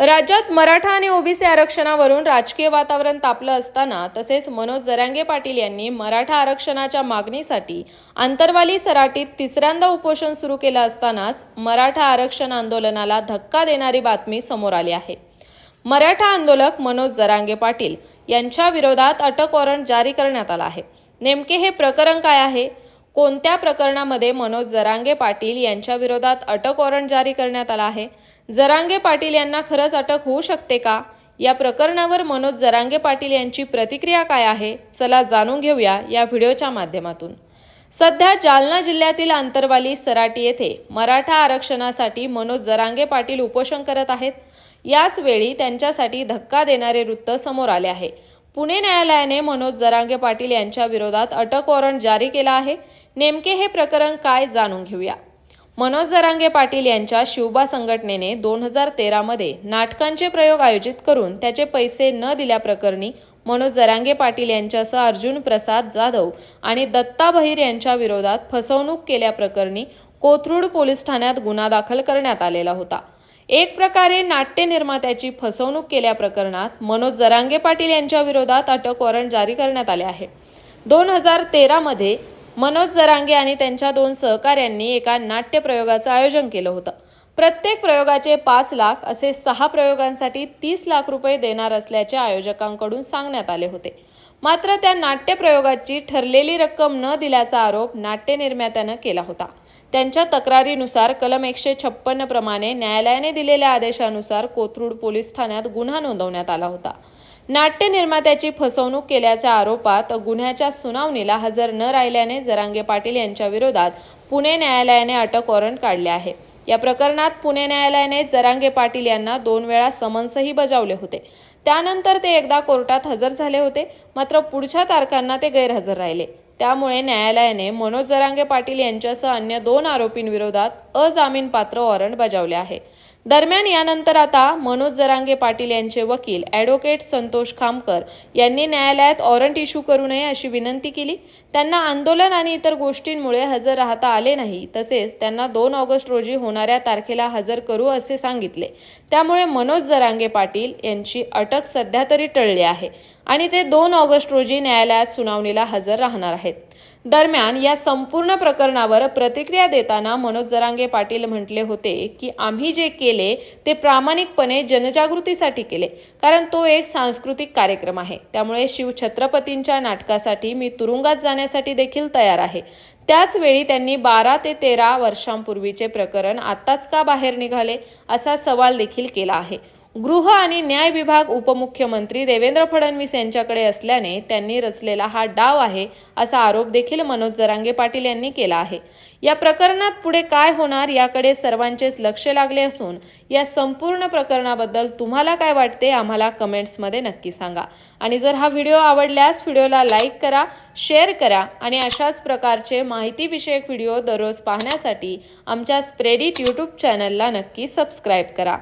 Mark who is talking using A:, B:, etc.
A: राज्यात मराठा आणि ओबीसी आरक्षणावरून राजकीय वातावरण तापलं असताना तसेच मनोज जरांगे पाटील यांनी मराठा आरक्षणाच्या मागणीसाठी आंतरवाली सराटीत तिसऱ्यांदा उपोषण सुरू केलं असतानाच मराठा आरक्षण आंदोलनाला धक्का देणारी बातमी समोर आली आहे. मराठा आंदोलक मनोज जरांगे पाटील यांच्या विरोधात अटक वॉरंट जारी करण्यात आला आहे. नेमके हे प्रकरण काय आहे? कोणत्या प्रकरणामध्ये मनोज जरांगे पाटील यांच्या विरोधात अटक वॉरंट जारी करण्यात आला आहे? जरांगे पाटील यांना खरंच अटक होऊ शकते का? या प्रकरणावर मनोज जरांगे पाटील यांची प्रतिक्रिया काय आहे? चला जाणून घेऊया या व्हिडिओच्या माध्यमातून. सध्या जालना जिल्ह्यातील आंतरवाली सराटी येथे मराठा आरक्षणासाठी मनोज जरांगे पाटील उपोषण करत आहेत. याच वेळी त्यांच्यासाठी धक्का देणारे वृत्त समोर आले आहे. पुणे न्यायालयाने मनोज जरांगे पाटील यांच्या विरोधात अटक वॉरंट जारी केला आहे. नेमके हे प्रकरण काय जाणून घेऊया. मनोज जरांगे पाटील यांच्या शिवबा संघटनेने दोन हजार तेरामध्ये नाटकांचे प्रयोग आयोजित करून त्याचे पैसे न दिल्याप्रकरणी मनोज जरांगे पाटील यांच्यासह अर्जुन प्रसाद जाधव आणि दत्ता बहिर यांच्या विरोधात फसवणूक केल्याप्रकरणी कोथरूड पोलीस ठाण्यात गुन्हा दाखल करण्यात आलेला होता. एक प्रकारे नाट्य निर्मात्याची फसवणूक केल्या प्रकरणात मनोज जरांगे पाटील यांच्या विरोधात अटक वॉरंट जारी करण्यात आले आहे. दोन हजार तेरामध्ये मनोज जरांगे आणि त्यांच्या दोन सहकाऱ्यांनी एका नाट्य प्रयोगाचं आयोजन केलं होतं. प्रत्येक प्रयोगाचे पाच लाख असे सहा प्रयोगांसाठी तीस लाख रुपये देणार असल्याचे आयोजकांकडून सांगण्यात आले होते. मात्र त्या नाट्य प्रयोगाची ठरलेली रक्कम न दिल्याचा आरोप नाट्य निर्मात्यानं केला होता. त्यांच्या तक्रारीनुसार कलम एकशे छप्पन्न प्रमाणे न्यायालयाने दिलेल्या आदेशानुसार कोथरूड पोलीस ठाण्यात गुन्हा नोंदवण्यात आला होता. नाट्य निर्मात्याची फसवणूक केल्याच्या आरोपात गुन्ह्याच्या सुनावणीला हजर न राहिल्याने जरांगे पाटील यांच्या विरोधात पुणे न्यायालयाने अटक वॉरंट काढले आहे. या प्रकरणात पुणे न्यायालयाने जरांगे पाटील यांना दोन वेळा समन्सही बजावले होते. त्यानंतर ते एकदा कोर्टात हजर झाले होते मात्र पुढच्या तारखांना ते गैरहजर राहिले. त्यामुळे न्यायालयाने मनोज जरांगे पाटील यांच्यासह अन्य दोन आरोपींविरोधात अजामीनपात्र वॉरंट बजावले आहे. दरम्यान यानंतर आता मनोज जरांगे पाटील यांचे वकील ॲडव्होकेट संतोष खामकर यांनी न्यायालयात वॉरंट इश्यू करू नये अशी विनंती केली. त्यांना आंदोलन आणि इतर गोष्टींमुळे हजर राहता आले नाही. तसेच त्यांना दोन ऑगस्ट रोजी होणाऱ्या तारखेला हजर करू असे सांगितले. त्यामुळे मनोज जरांगे पाटील यांची अटक सध्या तरी टळली आहे आणि ते दोन ऑगस्ट रोजी न्यायालयात सुनावणीला हजर राहणार आहेत. दरम्यान या संपूर्ण प्रकरणावर प्रतिक्रिया देताना मनोज जरांगे पाटील म्हटले होते की आम्ही जे केले ते प्रामाणिकपणे जनजागृतीसाठी केले कारण तो एक सांस्कृतिक कार्यक्रम आहे. त्यामुळे शिवछत्रपतींच्या नाटकासाठी मी तुरुंगात जाण्यासाठी देखील तयार आहे. त्याचवेळी त्यांनी बारा ते तेरा वर्षांपूर्वीचे प्रकरण आत्ताच का बाहेर निघाले असा सवाल देखील केला आहे. गृह आणि न्याय विभाग उपमुख्यमंत्री देवेंद्र फडणवीस यांच्याकडे असल्याने त्यांनी रचलेला हा डाव आहे असा आरोप देखील मनोज जरांगे पाटील यांनी केला आहे. या प्रकरणात पुढे काय होणार याकडे सर्वांचेच लक्ष लागले असून या संपूर्ण प्रकरणाबद्दल तुम्हाला काय वाटते आम्हाला कमेंट्समध्ये नक्की सांगा. आणि जर हा व्हिडिओ आवडल्यास व्हिडिओला लाईक करा शेअर करा आणि अशाच प्रकारचे माहितीविषयक व्हिडिओ दररोज पाहण्यासाठी आमच्या स्प्रेडिट यूट्यूब चॅनलला नक्की सबस्क्राईब करा.